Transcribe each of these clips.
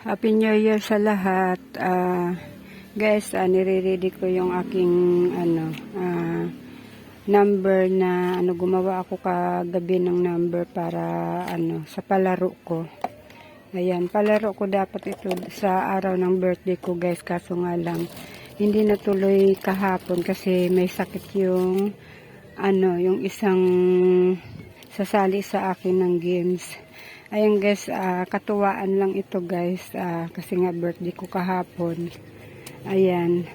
Happy New Year sa lahat. Ah, guys, uh, nire-ready ko yung aking ano, ah, number na ano gumawa ako kagabi ng number para ano sa palaro ko. Ayan, palaro ko dapat ito sa araw ng birthday ko guys kaso nga lang hindi natuloy kahapon kasi may sakit yung ano, yung isang sasali sa akin ng games. Ayan guys, ah, katuwaan lang ito guys ah, kasi nga birthday ko kahapon. Ayan.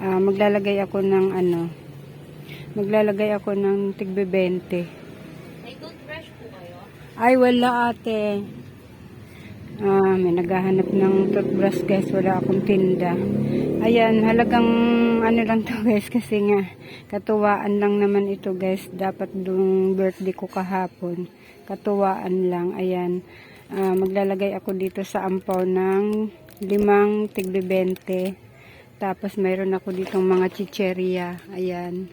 Ah, maglalagay ako ng ano, maglalagay ako ng tigbe 20. May toothbrush po kayo? Ay, wala ate. Ah, may naghahanap ng toothbrush guys. Wala akong tinda. Ayan, halagang ano lang to guys kasi nga katuwaan lang naman ito guys. Dapat dung birthday ko kahapon. Katuwaan lang. Ayan. Ah, maglalagay ako dito sa ampaw ng limang tigbe 20. Tapos mayroon ako ditong mga chicheria. Ayan.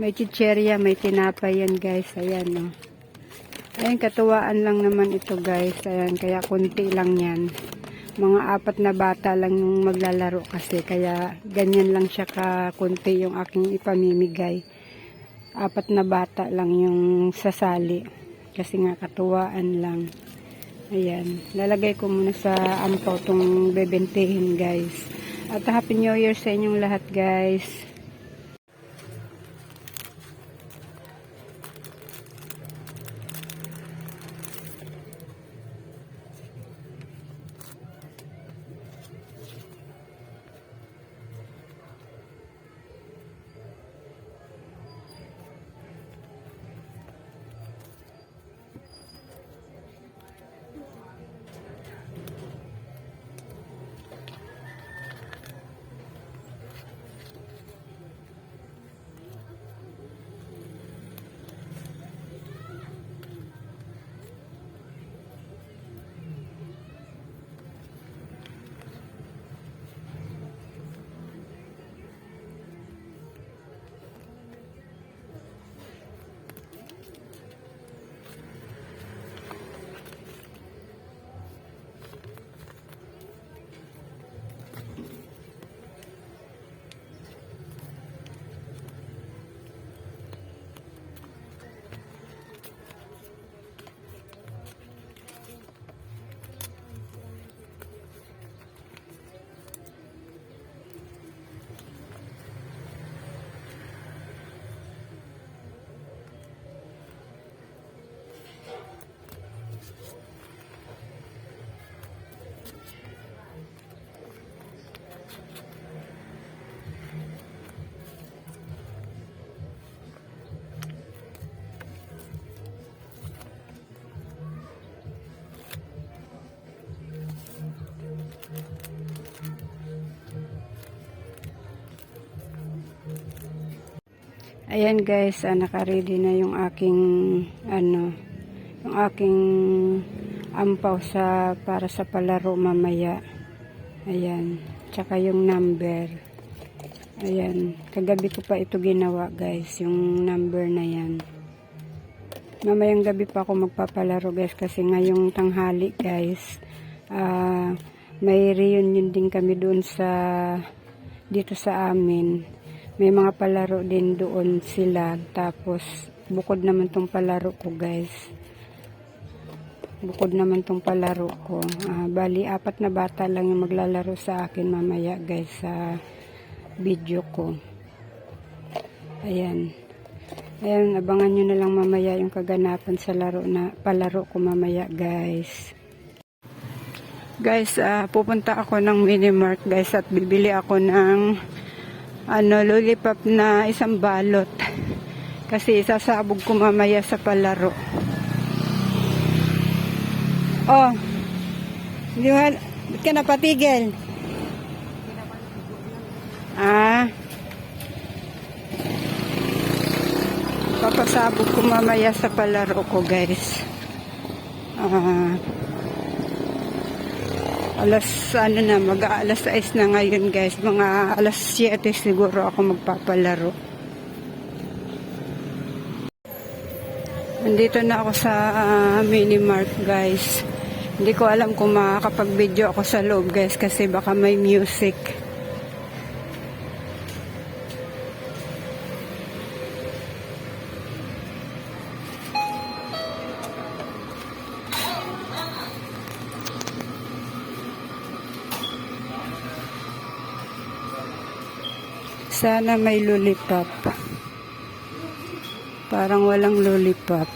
May chicheria, may tinapay yan guys. Ayan oh. Ayan, katuwaan lang naman ito guys. Ayan, kaya kunti lang yan. Mga apat na bata lang yung maglalaro kasi. Kaya ganyan lang siya kakunti yung aking ipamimigay. Apat na bata lang yung sasali. Kasi nga katuwaan lang. Ayan, lalagay ko muna sa ampaw tong bebentihin guys. At Happy New Year sa inyong lahat guys. Ayan guys, ah, naka-ready na yung aking ano, yung aking ampaw sa para sa palaro mamaya. Ayan, tsaka yung number. Ayan, kagabi ko pa ito ginawa guys, yung number na yan. Mamayang gabi pa ako magpapalaro guys kasi ngayong tanghali guys, ah, may reunion din kami doon sa dito sa amin may mga palaro din doon sila. Tapos bukod naman tong palaro ko guys. Bukod naman tong palaro ko. Ah, bali apat na bata lang yung maglalaro sa akin mamaya guys sa video ko. Ayan. Ayan abangan nyo na lang mamaya yung kaganapan sa laro na palaro ko mamaya guys. Guys ah, pupunta ako ng minimart guys at bibili ako ng ano, lollipop na isang balot. Kasi isasabog ko mamaya sa palaro. Oh. Di ba? Ba't ka napatigil? Ah. Papasabog ko mamaya sa palaro ko, guys. Ah. Alas, ano na, mag alas 6 na ngayon guys. Mga alas 7 siguro ako magpapalaro. Nandito na ako sa ah, mini mart guys. Hindi ko alam kung makakapag-video ako sa loob guys kasi baka may music. Sana may lollipop. Parang walang lollipop.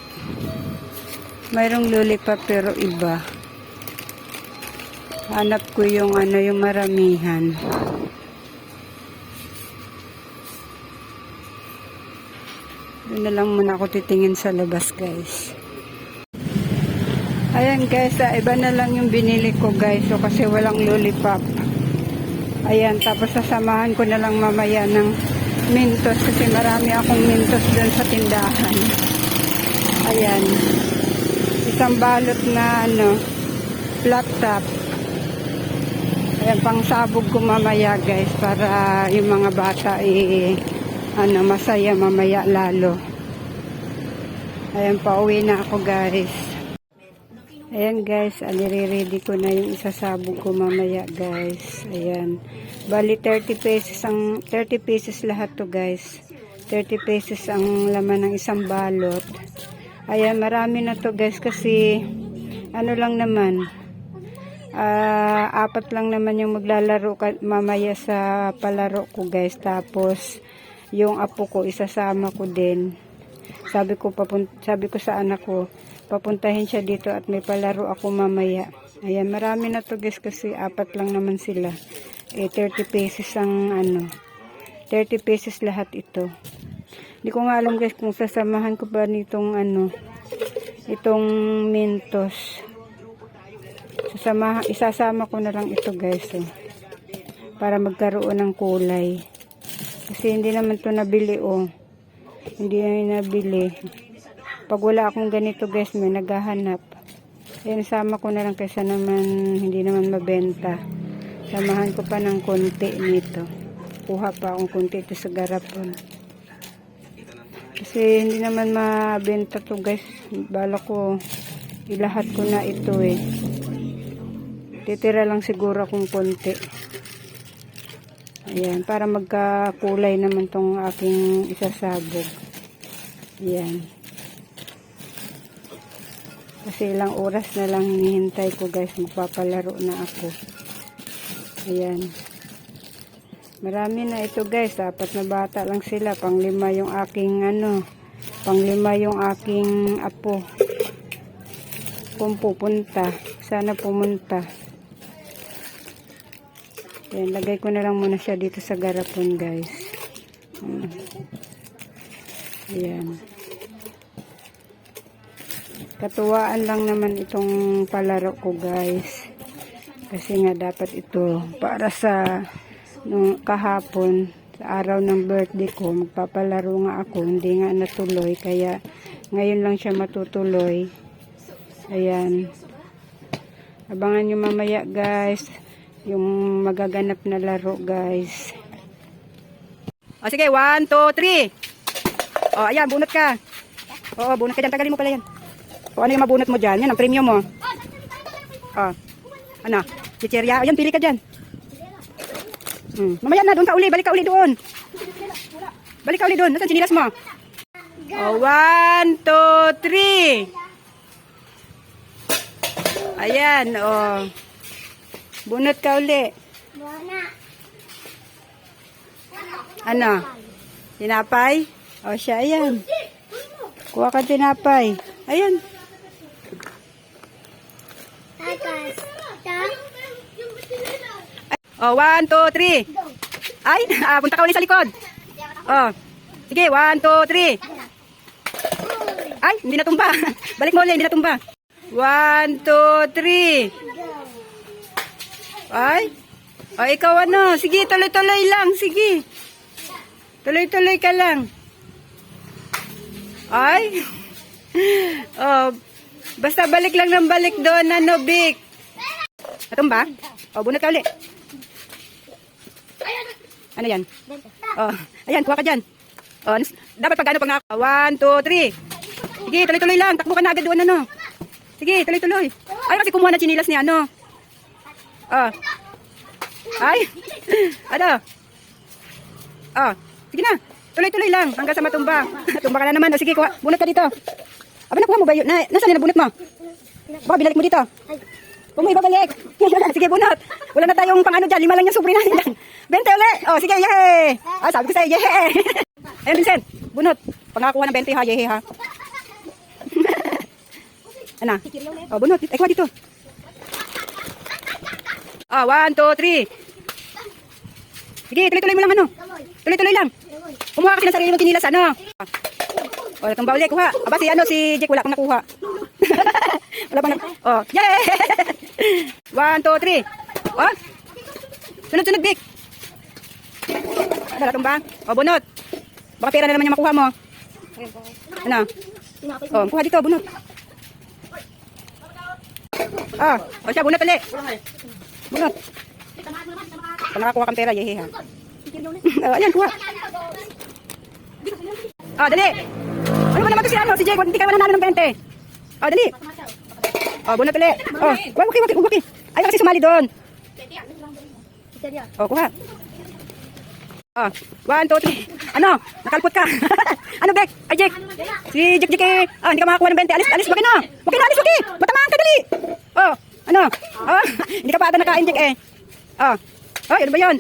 Mayroong lollipop pero iba. Hanap ko yung ano yung maramihan. Doon na lang muna ako titingin sa labas guys. Ayan guys, ah, iba na lang yung binili ko guys. So kasi walang lollipop. Ayan, tapos sasamahan ko na lang mamaya ng mintos kasi marami akong mintos doon sa tindahan. Ayan. Isang balot na ano, flat top. Ayan, pang sabog ko mamaya guys para yung mga bata eh, ano, masaya mamaya lalo. Ayan, pauwi na ako guys. Ayan guys, alire-ready ko na yung isasabog ko mamaya guys. Ayan. Bali 30 pesos ang 30 pesos lahat to guys. 30 pesos ang laman ng isang balot. Ayan, marami na to guys kasi ano lang naman. ah apat lang naman yung maglalaro mamaya sa palaro ko guys. Tapos yung apo ko isasama ko din. Sabi ko papun sabi ko sa anak ko, papuntahin siya dito at may palaro ako mamaya. Ayan, marami na to guys kasi apat lang naman sila. Eh 30 pesos ang ano. 30 pesos lahat ito. Hindi ko nga alam guys kung sasamahan ko ba nitong ano itong Mentos. Sasama, isasama ko na lang ito guys oh, para magkaroon ng kulay. Kasi hindi naman to nabili oh. Hindi na nabili. Pag wala akong ganito guys, may naghahanap. Yan, sama ko na lang kaysa naman hindi naman mabenta. Samahan ko pa ng konti nito. Kuha pa akong konti ito sa garapon. Kasi hindi naman mabenta to guys. Bala ko ilahat ko na ito eh. Titira lang siguro akong konti. Ayan, para magkakulay naman tong aking isasabog. Ayan. Kasi ilang oras na lang hinihintay ko guys. Magpapalaro na ako. Ayan. Marami na ito guys. Apat na bata lang sila. Panglima yung aking ano. Panglima yung aking apo. Kung pupunta. Sana pumunta. Ayan, lagay ko na lang muna siya dito sa garapon guys. Hmm. Ayan. Katuwaan lang naman itong palaro ko guys. Kasi nga dapat ito para sa nung kahapon sa araw ng birthday ko magpapalaro nga ako hindi nga natuloy kaya ngayon lang siya matutuloy. Ayan. Abangan nyo mamaya guys yung magaganap na laro guys. O sige 1, 2, 3 o ayan bunot ka. Oo bunot ka dyan. Tagalin mo pala yan o ano yung mabunot mo dyan yan ang premium mo o ano chicherya ayan pili ka dyan Hmm. Mamaya na, doon ka uli. Balik ka uli doon. Balik ka uli doon. Nasaan sinilas mo? Oh, one, two, three. Ayan, oh. Bunot ka uli. Ano? Tinapay? O siya, ayan. Kuha ka tinapay. Ayan. Oh, one, two, three. Ay, ah, punta ka ulit sa likod. Oh. Sige, one, two, three. Ay, hindi natumba. Balik mo ulit, hindi natumba. One, two, three. Ay. Oh, ikaw ano? Sige, tuloy-tuloy lang. Sige. Tuloy-tuloy ka lang. Ay. Oh, basta balik lang ng balik doon, ano, Big. Natumba? Oh, bunot ka ulit. Ano yan? Oh, ayan, kuha ka dyan. Oh, dapat pag ano pag na- One, two, three. Sige, tuloy-tuloy lang. Takbo ka na agad doon, ano. Sige, tuloy-tuloy. Ay, kasi kumuha na chinilas ni ano. Oh. Ay. Ano? Oh. Sige na. Tuloy-tuloy lang hanggang sa matumba. Tumba ka na naman. O, sige, kuha. Bunot ka dito. Aba, nakuha mo ba yun? Na, nasaan na bunot mo? Baka binalik mo dito. Huwag mo ibabalik. sige, bunot. Wala na tayong pang ano dyan. Lima lang yung sobre natin dyan. Bente ulit. Oh, sige, yay. Ah, sabi ko sa'yo, yay. Ayun, Vincent. Bunot. Pangakakuha ng 20 ha, yay ha. ano? Oh, bunot. Ay, kuha dito. Ah, one, two, three. Sige, tuloy-tuloy mo lang ano. Tuloy-tuloy lang. Kumuha kasi ng sarili mong kinilas, ano. O, itong bauli, kuha. Aba, si ano, si Jake, wala akong nakuha. wala pang nakuha. Oh, yay! One, two, three. Oh, sunod-sunod, Vic. Wala tumbang. O, bunot. Baka pera na naman yung makuha mo. Ano? Oh, kuha dito, bunot. Ah, o siya, bunot ulit. Bunot. Pag nakakuha kang pera, yehe ha. oh, ayan, kuha. Oh, dali. Ano ba naman to si ano? Si Jake, hindi ka nanalo ng 20. Oh, dali. Oh, bunot ulit. Oh, wag, wag, wag, wag. Ayaw kasi sumali doon. Oh, kuha. Oh, one, two, three. Ano? Nakalpot ka. ano, Bek? Ay, Jake. Si Jake, Jake. eh. Ah, hindi ka makakuha ng 20. Alis, alis, wag na. Wag na, alis, wag Matamaan ka, dali. Oh, ano? Oh, hindi ka pa ata nakain, Jake, eh. Oh, oh, ano ba yun?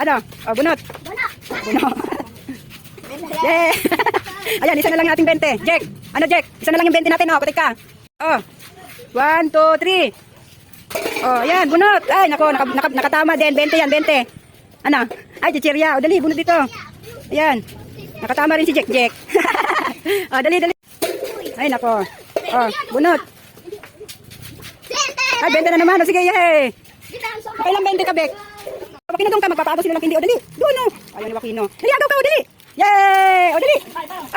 Ano? Oh, bunot. Bunot. Yeah. Ayan, isa na lang natin 20. Jack, ano Jack? Isa na lang yung 20 natin, oh. Patik ka. Oh. One, two, three. Oh, ayan, bunot. Ay, nako, naka, naka, nakatama din. 20 yan, 20. Ano? Ay, chichirya. O, dali, bunot dito. Ayan. Nakatama rin si Jack, Jack. oh, dali, dali. Ay, nako. Oh, bunot. Ay, 20 na naman. O, sige, yay. Kailang 20 ka, Bek? Wakino doon ka, magpapaabos sila ng hindi. O, dali. Doon, o. Ayun, Wakino. Dali, agaw ka, o, dali. Yay! O, dali.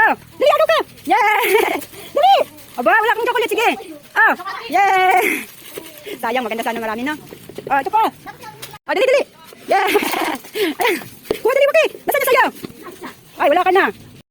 Oh, dali, agaw ka. Yay! Dali. Aba, wala kang chocolate. Sige. Oh, yay! Sayang, maganda sana marami, no? Oh, ito pa. Oh, dali, dali. Yay! Kuha, dali, Waki. Nasaan na sa'yo? Ay, wala ka na.